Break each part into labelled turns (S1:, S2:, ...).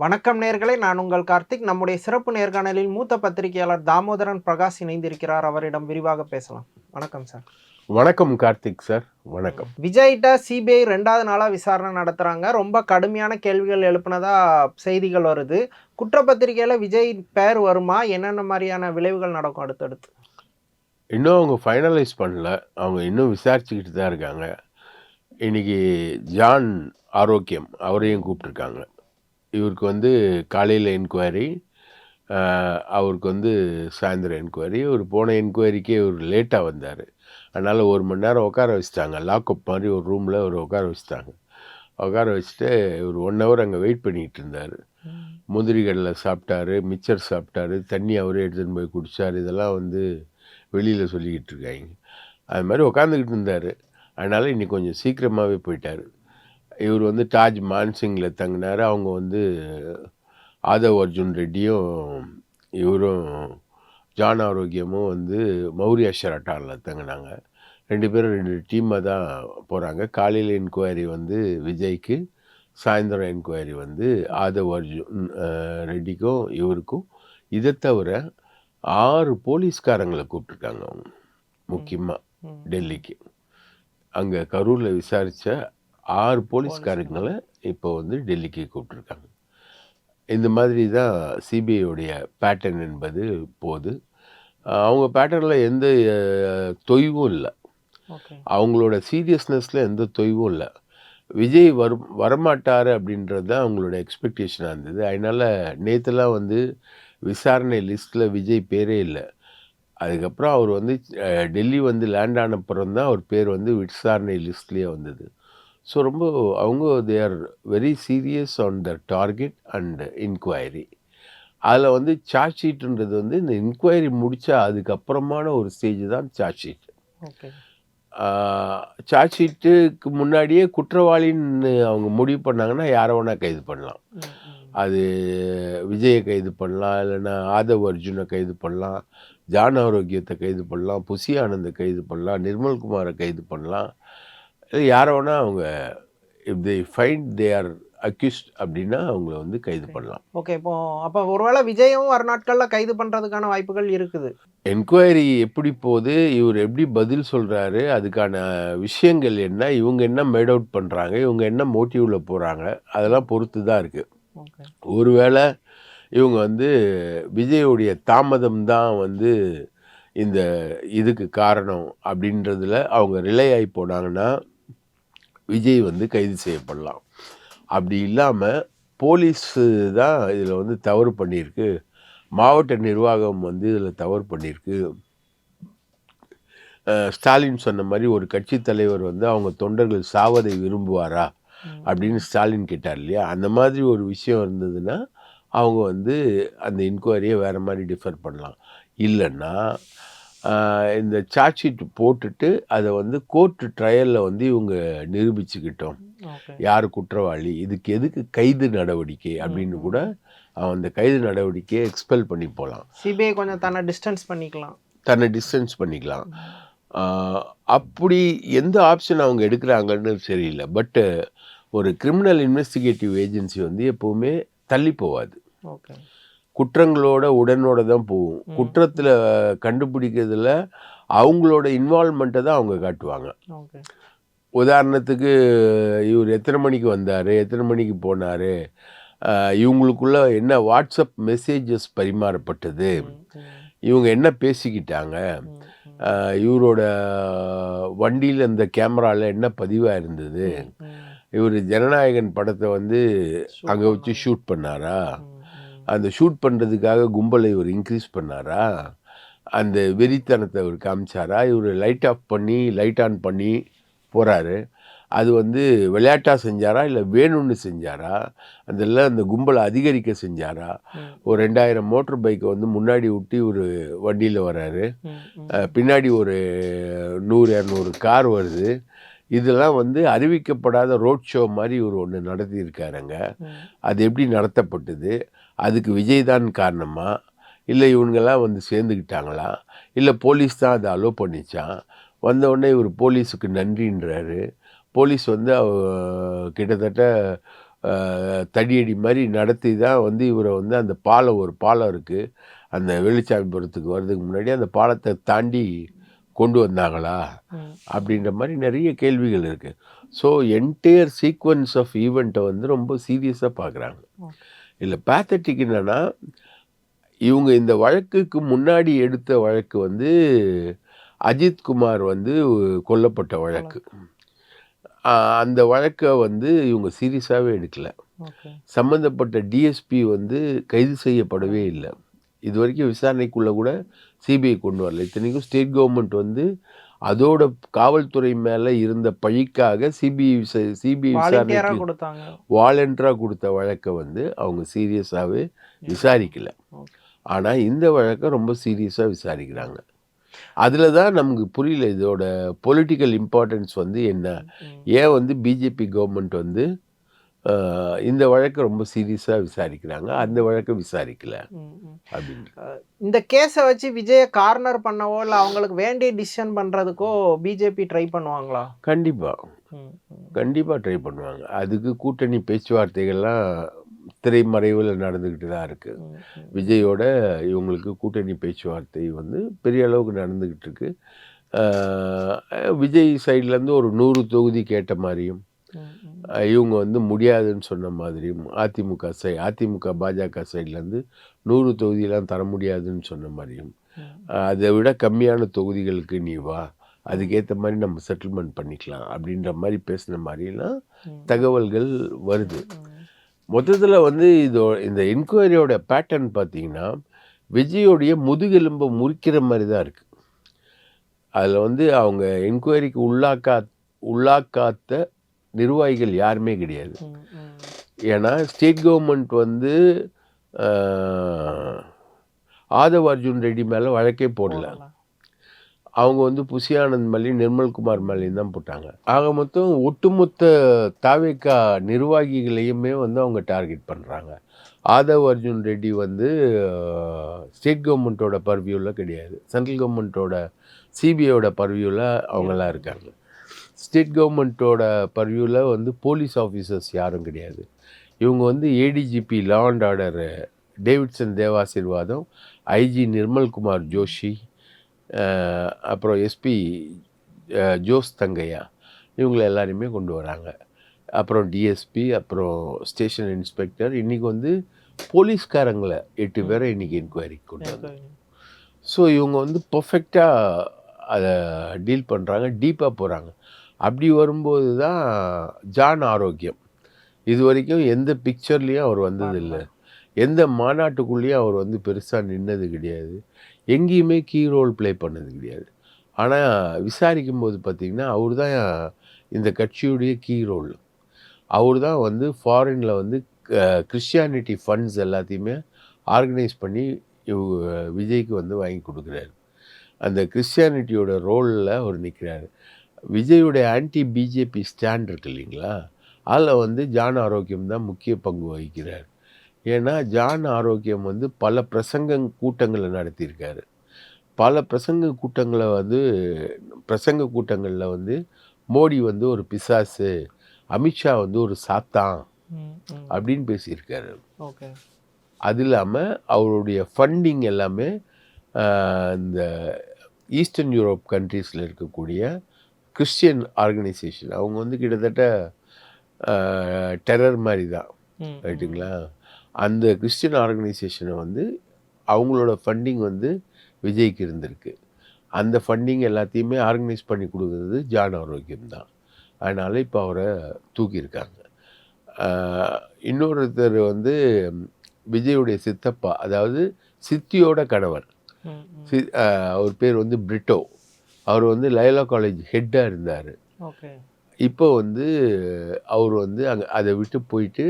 S1: வணக்கம் நேர்களே நான் உங்கள் கார்த்திக். நம்முடைய சிறப்பு நேர்காணலில் மூத்த பத்திரிகையாளர் தாமோதரன் பிரகாஷ் இணைந்திருக்கிறார். அவரிடம் விரிவாக பேசலாம். வணக்கம் சார்.
S2: வணக்கம் கார்த்திக் சார். வணக்கம்.
S1: விஜய்கிட்ட சிபிஐ ரெண்டாவது நாளாக விசாரணை நடத்துகிறாங்க ரொம்ப கடுமையான கேள்விகள் எழுப்புனதா செய்திகள் வருது. குற்றப்பத்திரிகையில் விஜய் பேர் வருமா? என்னென்ன மாதிரியான விளைவுகள் நடக்கும் அடுத்தடுத்து?
S2: இன்னும் அவங்க ஃபைனலைஸ் பண்ணல. அவங்க இன்னும் விசாரிச்சுக்கிட்டு தான் இருக்காங்க. இன்னைக்கு ஜான் ஆரோக்கியம் அவரையும் கூப்பிட்ருக்காங்க இவருக்கு வந்து காலையில் என்கொயரி அவருக்கு வந்து சாயந்தரம் என்கொயரி ஒரு போன என்கொயரிக்கே இவர் லேட்டாக வந்தார். அதனால் ஒரு மணி நேரம் உட்கார வச்சுட்டாங்க. லாக்அப் மாதிரி ஒரு ரூமில் ஒரு உட்கார வச்சுட்டாங்க. உட்கார வச்சுட்டு ஒரு ஒன் ஹவர் அங்கே வெயிட் பண்ணிகிட்டு இருந்தார். முந்திரிகளில் சாப்பிட்டாரு மிச்சர் சாப்பிட்டாரு தண்ணி அவரே எடுத்துன்னு போய் குடித்தார் இதெல்லாம் வந்து வெளியில் சொல்லிக்கிட்டு இருக்காங்க. அது மாதிரி உட்காந்துக்கிட்டு இருந்தார். அதனால் இன்னைக்கு கொஞ்சம் சீக்கிரமாகவே போயிட்டார். இவர் வந்து தாஜ் மான்சிங்கில் தங்கினார். அவங்க வந்து ஆதவ் அர்ஜுன் ரெட்டியும் இவரும் ஜான் ஆரோக்கியமும் வந்து மௌரியா ஷெராட்டானில் தங்கினாங்க. ரெண்டு பேரும் ரெண்டு டீமாக தான் போகிறாங்க காலையில் என்கொயரி வந்து விஜய்க்கு சாயந்தரம் என்கொயரி வந்து ஆதவ் அர்ஜுன் ரெட்டிக்கும் இவருக்கும். இதை தவிர ஆறு போலீஸ்காரங்களை கூப்பிட்ருக்காங்க அவங்க. முக்கியமாக. டெல்லிக்கு. அங்கே கரூரில் விசாரித்த ஆறு போலீஸ்காரங்களை இப்போ வந்து டெல்லிக்கு கூப்பிட்ருக்காங்க இந்த மாதிரி தான் சிபிஐயோடைய பேட்டர்ன் என்பது போகுது. அஹ் அவங்க பேட்டர்னில் எந்த தொய்வும் இல்லை. அவங்களோட சீரியஸ்னஸில் எந்த தொய்வும் இல்லை. விஜய் வரும் வரமாட்டார் அப்படின்றது தான் அவங்களோட எக்ஸ்பெக்டேஷனாக இருந்தது. அதனால் நேற்றுலாம் வந்து விசாரணை லிஸ்ட்டில் விஜய் பேரே இல்லை. அதுக்கப்புறம் அவர் வந்து டெல்லி வந்து லேண்ட் ஆனப்புறம் தான் அவர் பேர் வந்து விசாரணை லிஸ்ட்லேயே வந்தது. ஸோ ரொம்ப அவங்க they are very serious on the target and enquiry அதில் வந்து சார்ஜ் ஷீட்டுன்றது வந்து இந்த இன்கொயரி முடித்தா அதுக்கப்புறமான ஒரு ஸ்டேஜ் தான் சார்ஜ் ஷீட் சார்ஜ் ஷீட்டுக்கு முன்னாடியே குற்றவாளின்னு அவங்க முடிவு பண்ணாங்கன்னா யாரை வேணால் கைது பண்ணலாம். அது விஜயை கைது பண்ணலாம் இல்லைன்னா ஆதவ் அர்ஜுனை கைது பண்ணலாம் ஜான் ஆரோக்கியத்தை கைது பண்ணலாம் புசி ஆனந்தை கைது பண்ணலாம் நிர்மல்குமாரை கைது பண்ணலாம். இல்லை யாரை வேணால் அவங்க if they find they are accused அப்படின்னா அவங்கள வந்து கைது பண்ணலாம்.
S1: ஓகே இப்போ அப்போ ஒருவேளை விஜயும் வர நாட்களில் கைது பண்ணுறதுக்கான வாய்ப்புகள் இருக்குது.
S2: என்கொயரி எப்படி போகுது? இவர் எப்படி பதில் சொல்கிறாரு அதுக்கான விஷயங்கள் என்ன? இவங்க என்ன மேட் அவுட் பண்ணுறாங்க இவங்க என்ன மோட்டிவில் போகிறாங்க அதெல்லாம் பொறுத்து தான் இருக்குது ஒருவேளை இவங்க வந்து விஜயோடைய தாமதம் தான் வந்து இந்த இதுக்கு காரணம் அப்படின்றதுல அவங்க ரிலே ஆகி போனாங்கன்னா விஜய் வந்து கைது செய்யப்படலாம். அப்படி இல்லாமல் போலீஸு தான் இதில் வந்து தவறு பண்ணியிருக்கு. மாவட்ட நிர்வாகம் வந்து இதில் தவறு பண்ணியிருக்கு. ஸ்டாலின் சொன்ன மாதிரி ஒரு கட்சி தலைவர் வந்து அவங்க தொண்டர்கள் சாவதை விரும்புவாரா. அப்படின்னு ஸ்டாலின் கேட்டார் இல்லையா? அந்த மாதிரி ஒரு விஷயம் இருந்ததுன்னா அவங்க வந்து அந்த இன்கொயரியை வேறு மாதிரி டிஃபர் பண்ணலாம். இல்லைன்னா இந்த சார்ஜ் ஷீட் போட்டுட்டு அதை வந்து கோர்ட்டு ட்ரையலில் வந்து இவங்க நிரூபிச்சுக்கிட்டோம். யார் குற்றவாளி? இதுக்கு எதுக்கு கைது நடவடிக்கை அப்படின்னு கூட அவன் அந்த கைது நடவடிக்கையை எக்ஸ்பெல் பண்ணி போகலாம்
S1: சிபிஐ கொஞ்சம் தன்னை டிஸ்டன்ஸ் பண்ணிக்கலாம்.
S2: தன்னை டிஸ்டன்ஸ் பண்ணிக்கலாம். அப்படி எந்த ஆப்ஷன் அவங்க எடுக்கிறாங்கன்னு தெரியல பட்டு ஒரு கிரிமினல் இன்வெஸ்டிகேட்டிவ் ஏஜென்சி வந்து எப்போவுமே தள்ளி போகாது
S1: ஓகே.
S2: குற்றங்களோட உடனோட தான் போகும். குற்றத்தில் கண்டுபிடிக்கிறதுல அவங்களோட இன்வால்மெண்ட்டை தான் அவங்க காட்டுவாங்க. உதாரணத்துக்கு இவர் எத்தனை மணிக்கு வந்தார் எத்தனை மணிக்கு போனார் இவங்களுக்குள்ள என்ன வாட்ஸ்அப் மெசேஜஸ் பரிமாறப்பட்டது இவங்க என்ன பேசிக்கிட்டாங்க இவரோட வண்டியில் இந்த கேமராவில் என்ன பதிவாக இருந்தது இவர் ஜனநாயகன் படத்தை வந்து அங்கே வச்சு ஷூட் பண்ணாரா? அந்த ஷூட் பண்ணுறதுக்காக கும்பலை இவர் இன்க்ரீஸ் பண்ணாரா? அந்த வெறித்தனத்தை அவர் காமிச்சாரா? இவர் லைட் ஆஃப் பண்ணி லைட் ஆன் பண்ணி போகிறாரு அது வந்து விளையாட்டாக செஞ்சாரா? இல்லை வேணும்னு செஞ்சாரா? அதில் அந்த கும்பலை அதிகரிக்க செஞ்சாரா? ஒரு ரெண்டாயிரம் மோட்டர் பைக்கை வந்து முன்னாடி விட்டு ஒரு வண்டியில் வராரு. பின்னாடி ஒரு நூறு இரநூறு கார் வருது. இதெல்லாம் வந்து அறிவிக்கப்படாத ரோட் ஷோ மாதிரி ஒரு ஒன்று நடத்தியிருக்காருங்க. அது எப்படி நடத்தப்பட்டது? அதுக்கு விஜய் தான் காரணமா? இல்லை இவங்கெல்லாம் வந்து சேர்ந்துக்கிட்டாங்களா? இல்லை போலீஸ் தான் அதை அலோ பண்ணிச்சான் வந்த உடனே இவர் போலீஸுக்கு நன்றின்றாரு. போலீஸ் வந்து அவ- கிட்டத்தட்ட தடியடி மாதிரி நடத்தி தான் வந்து இவரை வந்து அந்த பாலம் ஒரு பாலம் இருக்குது அந்த வெளிச்சாமிபுரத்துக்கு வர்றதுக்கு முன்னாடி அந்த பாலத்தை தாண்டி கொண்டு வந்தாங்களா. அப்படின்ற மாதிரி நிறைய கேள்விகள் இருக்குது ஸோ என்டையர் சீக்வன்ஸ் ஆஃப் ஈவெண்ட்டை வந்து ரொம்ப சீரியஸாக பார்க்குறாங்க. இல்லை பேத்தட்டிக் என்னன்னா இவங்க இந்த வழக்குக்கு முன்னாடி எடுத்த வழக்கு வந்து அஜித் குமார் வந்து கொல்லப்பட்ட வழக்கு. அந்த வழக்கை வந்து இவங்க சீரியஸாகவே எடுக்கல. சம்மந்தப்பட்ட டிஎஸ்பி வந்து கைது செய்யப்படவே இல்லை. இது வரைக்கும் விசாரணைக்குள்ளே கூட சிபிஐ கொண்டு வரல. இத்தனைக்கும் ஸ்டேட் கவர்மெண்ட் வந்து அதோட காவல்துறை மேலே இருந்த பழிக்காக சிபிஐ சிபிஐ விசாரணைக்கு வாலண்டராக கொடுத்த வழக்கை வந்து அவங்க சீரியஸாகவே விசாரிக்கல. ஆனால் இந்த வழக்கை ரொம்ப சீரியஸாக விசாரிக்கிறாங்க. அதில் தான் நமக்கு புரியல இதோட பொலிட்டிக்கல் இம்பார்ட்டன்ஸ் வந்து என்ன?
S1: ம்.
S2: ஏன் வந்து பிஜேபி கவர்மெண்ட் வந்து இந்த வழக்கை ரொம்ப சீரியஸாக விசாரிக்கிறாங்க. அந்த வழக்கை விசாரிக்கல. அப்படின்னு.
S1: இந்த கேஸை வச்சு விஜய கார்னர் பண்ணவோ இல்லை அவங்களுக்கு வேண்டிய டிசிஷன் பண்றதுக்கோ பிஜேபி ட்ரை பண்ணுவாங்களா?
S2: கண்டிப்பாக. கண்டிப்பாக ட்ரை பண்ணுவாங்க. அதுக்கு கூட்டணி பேச்சுவார்த்தைகள்லாம் திரைமறைவில் நடந்துக்கிட்டு தான் இருக்குது. விஜயோட இவங்களுக்கு கூட்டணி பேச்சுவார்த்தை வந்து பெரிய அளவுக்கு நடந்துக்கிட்டு இருக்கு. விஜய் சைட்லேருந்து ஒரு நூறு தொகுதி கேட்ட மாதிரியும் இவங்க வந்து முடியாதுன்னு சொன்ன மாதிரியும் அதிமுக சை அதிமுக பாஜக சைட்லேருந்து நூறு தொகுதியெல்லாம் தர முடியாதுன்னு சொன்ன மாதிரியும் அதை விட கம்மியான தொகுதிகளுக்கு நீ வா அதுக்கேற்ற மாதிரி நம்ம செட்டில்மெண்ட் பண்ணிக்கலாம் அப்படின்ற மாதிரி பேசின மாதிரிலாம். தகவல்கள் வருது. மொத்தத்தில் வந்து இதோ இந்த என்கொயரியோட பேட்டர்ன் பார்த்தீங்கன்னா விஜயோடைய முதுகெலும்பை முறிக்கிற மாதிரி தான் இருக்குது அதில் வந்து அவங்க என்கொயரிக்கு உள்ளாக்கா உள்ளாக்காத்த நிர்வாகிகள் யாருமே கிடையாது. ஏன்னா ஸ்டேட் கவர்மெண்ட் வந்து ஆதவ் அர்ஜுன் ரெட்டி மேலே வழக்கே போடல. அவங்க வந்து புசி ஆனந்த் மேலேயும் நிர்மல்குமார் மேலேயும் தான் போட்டாங்க. ஆக மொத்தம் ஒட்டுமொத்த தாவேக்கா நிர்வாகிகளையுமே வந்து அவங்க டார்கெட் பண்ணுறாங்க ஆதவ் அர்ஜுன் ரெட்டி வந்து ஸ்டேட் கவர்மெண்ட்டோட பர்வியூவில் கிடையாது. சென்ட்ரல் கவர்மெண்ட்டோட சிபிஐயோட பர்வியூவில் அவங்கெல்லாம் இருக்காங்க. ஸ்டேட் கவர்மெண்ட்டோட பர்வியூவில் வந்து போலீஸ் ஆஃபீஸர்ஸ் யாரும் கிடையாது. இவங்க வந்து ADGP law and order Davidson Devasirvatham IG Nirmalkumar Joshi அப்புறம் எஸ்பி ஜோஸ் தங்கையா இவங்களை எல்லாரையுமே கொண்டு வராங்க. அப்புறம் டிஎஸ்பி அப்புறம் ஸ்டேஷன் இன்ஸ்பெக்டர் இன்றைக்கி வந்து போலீஸ்காரங்களை எட்டு பேரை இன்றைக்கி என்கொயரிக்கு கொண்டு வந்தாங்க ஸோ இவங்க வந்து பர்ஃபெக்டாக அதை டீல் பண்ணுறாங்க டீப்பாக போகிறாங்க அப்படி வரும்போது தான் ஜான் ஆரோக்கியம். இது வரைக்கும் எந்த பிக்சர்லேயும் அவர் வந்ததில்லை எந்த மாநாட்டுக்குள்ளேயும் அவர் வந்து பெருசாக நின்னது கிடையாது. எங்கேயுமே கீ ரோல் ப்ளே பண்ணது கிடையாது. ஆனால் விசாரிக்கும் போது பார்த்திங்கன்னா அவர் தான் இந்த கட்சியுடைய கீ ரோல் அவர் தான் வந்து ஃபாரினில் வந்து கிறிஸ்டியானிட்டி ஃபண்ட்ஸ் எல்லாத்தையுமே ஆர்கனைஸ் பண்ணி விஜய்க்கு வந்து வாங்கி கொடுக்குறாரு. அந்த கிறிஸ்டியானிட்டியோட ரோலில் அவர் நிற்கிறாரு விஜயுடைய ஆன்டி பிஜேபி ஸ்டாண்ட் இருக்கு இல்லைங்களா? அதில் வந்து ஜான் ஆரோக்கியம் தான் முக்கிய பங்கு வகிக்கிறார். ஏன்னா ஜான் ஆரோக்கியம் வந்து பல பிரசங்க கூட்டங்களை நடத்தியிருக்காரு. பல பிரசங்க கூட்டங்களை வந்து பிரசங்க கூட்டங்களில் வந்து மோடி வந்து ஒரு பிசாசு அமித்ஷா வந்து ஒரு சாத்தான். அப்படின்னு பேசியிருக்காரு.
S1: ஓகே.
S2: அது இல்லாமல் அவருடைய ஃபண்டிங் எல்லாமே இந்த ஈஸ்டர்ன் யூரோப் கண்ட்ரீஸில் இருக்கக்கூடிய கிறிஸ்டியன் ஆர்கனைசேஷன் அவங்க வந்து கிட்டத்தட்ட டெரர் மாதிரி தான். ரைட்டுங்களா? அந்த கிறிஸ்டியன் ஆர்கனைசேஷனை வந்து அவங்களோட ஃபண்டிங் வந்து விஜய்க்கு இருந்திருக்கு. அந்த ஃபண்டிங் எல்லாத்தையுமே ஆர்கனைஸ் பண்ணி கொடுக்குறது ஜான் ஆரோக்கியம் தான். அதனால் இப்போ அவரை தூக்கியிருக்காங்க. இன்னொருத்தர் வந்து விஜயுடைய சித்தப்பா அதாவது சித்தியோட கணவர். சி அவர் பேர் வந்து பிரிட்டோ. அவர் வந்து லயலா காலேஜ் ஹெட்டாக இருந்தார். இப்போ வந்து அவர் வந்து அங்கே அதை விட்டு போயிட்டு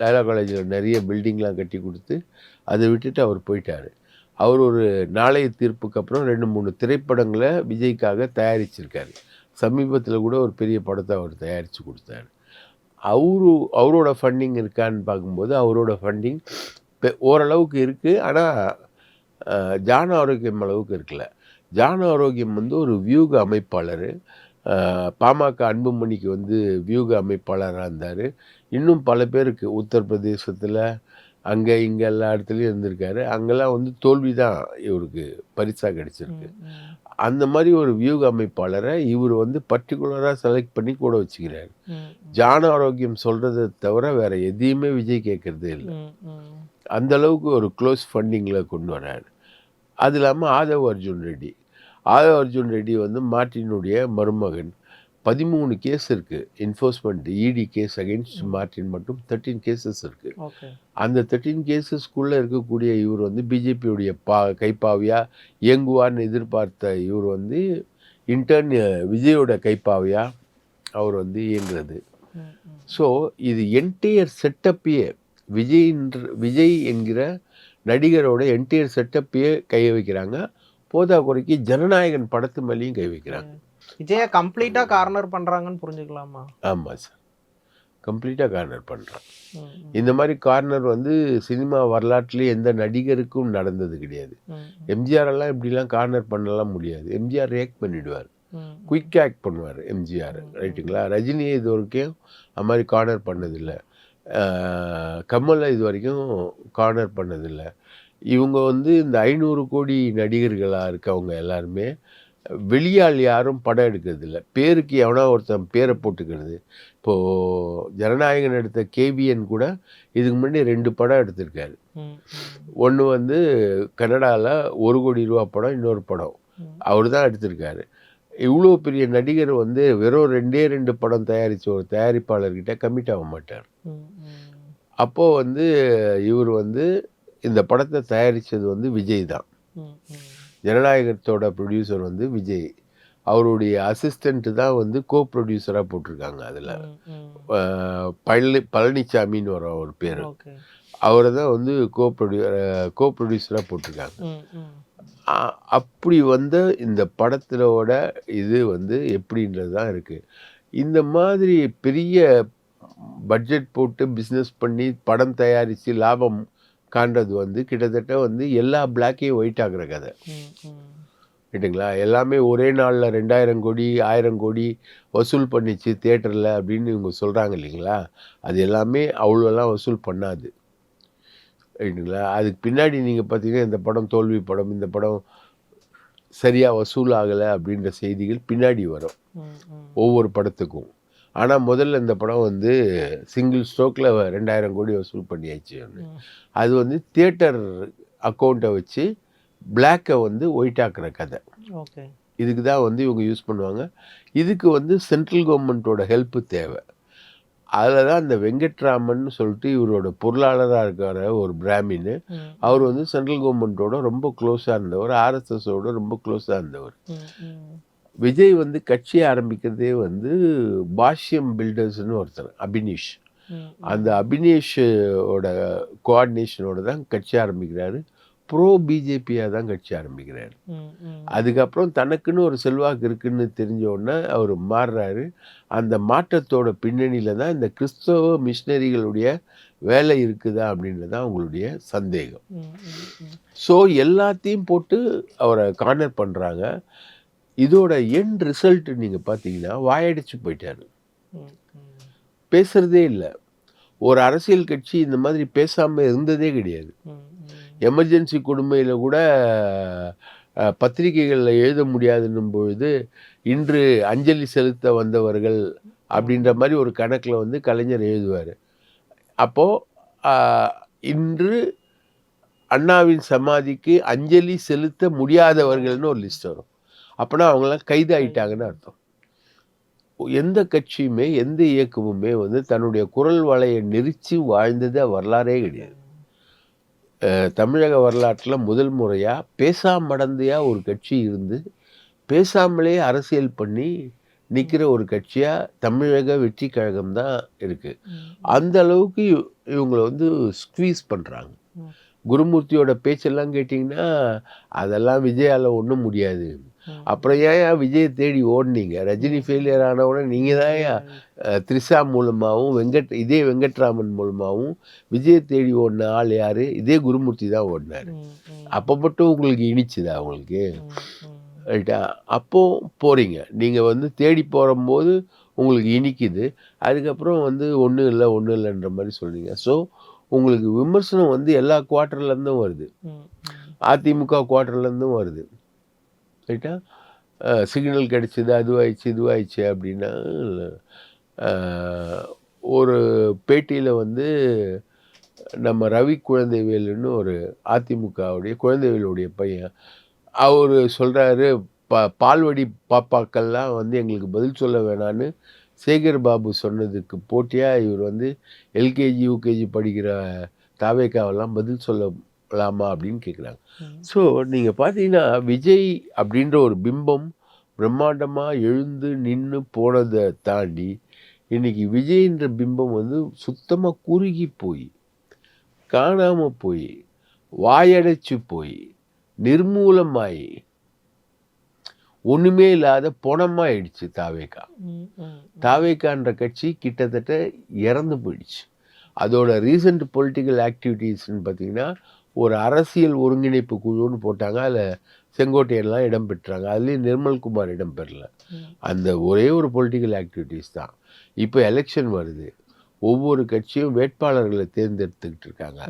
S2: லயலா காலேஜில் நிறைய பில்டிங்லாம் கட்டி கொடுத்து அதை விட்டுட்டு அவர் போயிட்டார். அவர் ஒரு நாளைய தீர்ப்புக்கு அப்புறம் ரெண்டு மூணு திரைப்படங்களை விஜய்க்காக தயாரிச்சிருக்காரு. சமீபத்தில் கூட ஒரு பெரிய படத்தை அவர் தயாரித்து கொடுத்தாரு. அவரு அவரோட ஃபண்டிங் இருக்கான்னு பார்க்கும்போது அவரோட ஃபண்டிங் ஓரளவுக்கு இருக்குது ஆனால் ஜான ஆரோக்கியம் அளவுக்கு இருக்கல. ஜான ஆரோக்கியம் வந்து ஒரு வியூக அமைப்பாளர். பாமக அன்புமணிக்கு வந்து வியூக அமைப்பாளராக இருந்தார். இன்னும் பல பேருக்கு உத்தரப்பிரதேசத்தில் அங்கே இங்கே எல்லா இடத்துலையும் இருந்திருக்காரு. அங்கெல்லாம் வந்து தோல்வி தான் இவருக்கு பரிசாக கிடைச்சிருக்கு. அந்த மாதிரி ஒரு வியூக அமைப்பாளரை இவர் வந்து பர்டிகுலராக செலக்ட் பண்ணி கூட வச்சுக்கிறாரு. ஜான ஆரோக்கியம் சொல்கிறத தவிர வேற எதையுமே விஜய் கேட்கறதே இல்லை. அந்த அளவுக்கு ஒரு க்ளோஸ் ஃபண்டிங்கில் கொண்டு வராரு. அது இல்லாமல் ஆதவ் அர்ஜுன் ரெட்டி. ஆதவ் அர்ஜுன் ரெட்டி வந்து மார்ட்டினுடைய மருமகன். பதிமூணு கேஸ் இருக்குது enforcement ED case against Martin மட்டும் தேர்ட்டீன் கேசஸ் இருக்குது அந்த தேர்ட்டீன் கேசஸ்க்குள்ளே இருக்கக்கூடிய இவர் வந்து பிஜேபியுடைய பா கைப்பாவியாக இயங்குவார்னு எதிர்பார்த்த இவர் வந்து இன்டர்ன் விஜயோட கைப்பாவியாக அவர் வந்து இயங்குறது. ஸோ இது என்டையர் செட்டப்பையே விஜய்ன்ற விஜய் என்கிற நடிகரோட என்டையர் செட்டப்பையே கை வைக்கிறாங்க. போதா குறைக்கு ஜனநாயகன் படத்து மேலேயும் கை வைக்கிறாங்க.
S1: விஜய கம்ப்ளீட்டா கார்னர் பண்றாங்கன்னு புரிஞ்சுக்கலாமா?
S2: ஆமாம் சார். கம்ப்ளீட்டாக கார்னர் பண்ணுறான் இந்த மாதிரி கார்னர் வந்து சினிமா வரலாற்றிலே எந்த நடிகருக்கும் நடந்தது கிடையாது.
S1: ம்,
S2: எம்ஜிஆர் எல்லாம் இப்படிலாம் கார்னர் பண்ணலாம் முடியாது. எம்ஜிஆர் ரியாக்ட் பண்ணிடுவார். குயிக் ஆக்ட் பண்ணுவார் எம்ஜிஆர். ரைட்டுங்களா? ரஜினியை இது வரைக்கும் அது மாதிரி கார்னர் பண்ணதில்லை. கமலை இது வரைக்கும் கார்னர் பண்ணதில்லை. இவங்க வந்து இந்த ஐநூறு கோடி நடிகர்களாக இருக்கவங்க எல்லாருமே வெளியாள் யாரும் படம் எடுக்கிறதில்ல. பேருக்கு எவனா ஒருத்தன் பேரை போட்டுக்கிறது. இப்போது ஜனநாயகன் எடுத்த கேவிஎன் கூட இதுக்கு முன்னாடி ரெண்டு படம் எடுத்திருக்காரு. ஒன்று வந்து கன்னடாவில் ஒரு கோடி ரூபா படம் இன்னொரு படம். அவர் தான் எடுத்திருக்காரு. இவ்வளோ பெரிய நடிகர் வந்து வெறும் ரெண்டே ரெண்டு படம் தயாரித்த ஒரு தயாரிப்பாளர்கிட்ட கமிட் ஆக மாட்டார். அப்போது வந்து இவர் வந்து இந்த படத்தை தயாரித்தது வந்து விஜய் தான். ஜனநாயகத்தோட ப்ரொடியூசர் வந்து விஜய். அவருடைய அசிஸ்டண்ட்டு தான் வந்து கோ ப்ரொடியூசராக போட்டிருக்காங்க அதில். பழனி பழனிசாமின்னு வரும் அவர் பேர். அவரை தான் வந்து கோ ப்ரொடியூ கோ ப்ரொடியூசராக போட்டிருக்காங்க. அப்படி வந்த இந்த படத்திலோட இது வந்து எப்படின்றது தான் இருக்குது இந்த மாதிரி பெரிய பட்ஜெட் போட்டு பிஸ்னஸ் பண்ணி படம் தயாரித்து லாபம் காண்றது வந்து கிட்டத்தட்ட வந்து எல்லா பிளாக்கையும் ஒயிட் ஆகுற கதை. ரைட்டுங்களா எல்லாமே ஒரே நாளில் ரெண்டாயிரம் கோடி ஆயிரம் கோடி வசூல் பண்ணிச்சு தேட்டரில் அப்படின்னு இவங்க சொல்கிறாங்க இல்லைங்களா? அது எல்லாமே அவ்வளோலாம் வசூல் பண்ணாது. ரைட்டுங்களா அதுக்கு பின்னாடி நீங்கள் பார்த்தீங்கன்னா இந்த படம் தோல்வி படம் இந்த படம் சரியாக வசூல் ஆகலை அப்படின்ற செய்திகள் பின்னாடி வரும். ஒவ்வொரு படத்துக்கும். ஆனால் முதல்ல இந்த படம் வந்து சிங்கிள் ஸ்ட்ரோக்கில் ரெண்டாயிரம் கோடி வசூல் பண்ணியாச்சு
S1: ம்.
S2: அது வந்து தியேட்டர் அக்கௌண்ட்டை வச்சு பிளாக்கை வந்து ஒயிட் ஆக்குற கதை.
S1: ஓகே.
S2: இதுக்கு தான் வந்து இவங்க யூஸ் பண்ணுவாங்க. இதுக்கு வந்து சென்ட்ரல் கவர்மெண்ட்டோட ஹெல்ப்பு தேவை. அதில் தான் இந்த வெங்கட்ராமன் சொல்லிட்டு இவரோட பொருளாளராக இருக்கிற ஒரு பிராமின். அவர் வந்து சென்ட்ரல் கவர்மெண்ட்டோட ரொம்ப க்ளோஸாக இருந்தவர் ஆர்எஸ்எஸோட ரொம்ப க்ளோஸாக இருந்தவர். விஜய் வந்து கட்சி ஆரம்பிக்கிறதே வந்து பாஷ்யம் பில்டர்ஸ்னு ஒருத்தர் அபினீஷ். அந்த அபினேஷோட கோஆர்டினேஷனோட தான் கட்சி ஆரம்பிக்கிறாரு. ப்ரோ பிஜேபியாக தான் கட்சி ஆரம்பிக்கிறாரு. அதுக்கப்புறம் தனக்குன்னு ஒரு செல்வாக்கு இருக்குன்னு தெரிஞ்ச உடனே அவர் மாறுறாரு அந்த மாற்றத்தோட பின்னணியில் தான் இந்த கிறிஸ்தவ மிஷினரிகளுடைய வேலை இருக்குதா அப்படின்றது தான் அவங்களுடைய சந்தேகம். ஸோ எல்லாத்தையும் போட்டு அவரை கார்னர் பண்ணுறாங்க இதோட எண்ட் ரிசல்ட் நீங்கள் பார்த்தீங்கன்னா வாயடிச்சு போயிட்டாரு. பேசுறதே இல்லை ஒரு அரசியல் கட்சி இந்த மாதிரி பேசாமல் இருந்ததே கிடையாது. எமர்ஜென்சி கொடுமையில் கூட பத்திரிகைகளில் எழுத முடியாதுன்னும் பொழுது இன்று அஞ்சலி செலுத்த வந்தவர்கள் அப்படின்ற மாதிரி ஒரு கணக்கில் வந்து கலைஞர் எழுதுவார். அப்போது இன்று அண்ணாவின் சமாதிக்கு அஞ்சலி செலுத்த முடியாதவர்கள்னு ஒரு லிஸ்ட் வரும். அப்போனா அவங்களாம் கைது ஆகிட்டாங்கன்னு அர்த்தம். எந்த கட்சியுமே எந்த இயக்கமுமே வந்து தன்னுடைய குரல் வலையை நெரிச்சு வாழ்ந்தது வரலாறே கிடையாது. தமிழக வரலாற்றில் முதல் முறையாக பேசாமடந்தையாக ஒரு கட்சி இருந்து பேசாமலே அரசியல் பண்ணி நிற்கிற ஒரு கட்சியாக தமிழக வெற்றி கழகம் தான் இருக்குது அந்த அளவுக்கு இவ- இவங்களை வந்து ஸ்குவீஸ் பண்ணுறாங்க. குருமூர்த்தியோட பேச்செல்லாம் கேட்டிங்கன்னா அதெல்லாம் விஜயால ஒன்றும் முடியாது. அப்புறம் ஏன் விஜயை தேடி ஓடுனீங்க? ரஜினி ஃபெயிலியர் ஆனவுடனே நீங்கள் தான் த்ரிஷா மூலமாகவும் வெங்கட் இதே வெங்கட்ராமன் மூலமாகவும் விஜயை தேடி ஓடின ஆள் யார்? இதே குருமூர்த்தி தான் ஓடினார். அப்போ மட்டும் உங்களுக்கு இனிச்சுதா உங்களுக்கு. ரைட்டா? அப்போ போகிறீங்க நீங்கள் வந்து தேடி போகும்போது உங்களுக்கு இனிக்குது. அதுக்கப்புறம் வந்து ஒன்றும் இல்லை ஒன்றும் இல்லைன்ற மாதிரி சொல்றீங்க. ஸோ உங்களுக்கு விமர்சனம் வந்து எல்லா குவார்ட்டர்லேருந்தும் வருது. அதிமுக குவார்ட்டர்லேருந்தும் வருது. ரைட்டா? சிக்னல் கிடச்சிது அதுவாயிடுச்சு இதுவாயிடுச்சு அப்படின்னா ஒரு பேட்டியில் வந்து நம்ம ரவி குழந்தைவேலுன்னு ஒரு அதிமுகவுடைய குழந்தைவேலுடைய பையன் அவர் சொல்கிறாரு பா பால்வடி பாப்பாக்கள்லாம் வந்து எங்களுக்கு பதில் சொல்ல வேணான்னு சேகர் பாபு சொன்னதுக்கு போட்டியாக இவர் வந்து எல்கேஜி யூகேஜி படிக்கிற தாவேக்காவெல்லாம் பதில் சொல்லலாமா அப்படின்னு கேட்குறாங்க. ஸோ நீங்கள் பார்த்தீங்கன்னா விஜய் அப்படின்ற ஒரு பிம்பம் பிரம்மாண்டமாக எழுந்து நின்று போனதை தாண்டி இன்னைக்கு விஜய்ன்ற பிம்பம் வந்து சுத்தமாக குறுகி போய் காணாமல் போய் வாயடைச்சு போய் நிர்மூலமாயி ஒன்றுமே இல்லாத பொணமாயிடுச்சு தாவேக்கா. தாவேக்கான்ற கட்சி கிட்டத்தட்ட இறந்து போயிடுச்சு அதோட ரீசன்ட் பொலிட்டிக்கல் ஆக்டிவிட்டீஸ்னு பார்த்தீங்கன்னா ஒரு அரசியல் ஒருங்கிணைப்பு குழுன்னு போட்டாங்க. அதில் செங்கோட்டையன்லாம் இடம் பெற்றாங்க. அதுலேயும் நிர்மல்குமார் இடம் பெறல. அந்த ஒரே ஒரு பொலிட்டிக்கல் ஆக்டிவிட்டீஸ் தான். இப்போ எலெக்ஷன் வருது. ஒவ்வொரு கட்சியும் வேட்பாளர்களை தேர்ந்தெடுத்துக்கிட்டு இருக்காங்க.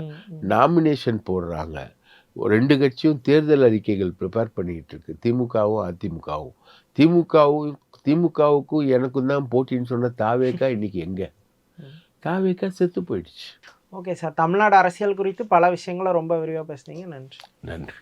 S2: நாமினேஷன் போடுறாங்க. ரெண்டு கட்சியும் தேர்தல் அறிக்கைகள் ப்ரிப்பேர் பண்ணிக்கிட்டு இருக்கு. திமுகவும் அதிமுகவும். திமுகவும் திமுகவுக்கும் எனக்கும் தான் போட்டின்னு சொன்ன தாவேக்கா இன்னைக்கு எங்க? தாவேக்கா செத்து போயிடுச்சு.
S1: ஓகே சார் தமிழ்நாடு அரசியல் குறித்து பல விஷயங்களை ரொம்ப விரிவாக பேசுனீங்க. நன்றி.
S2: நன்றி.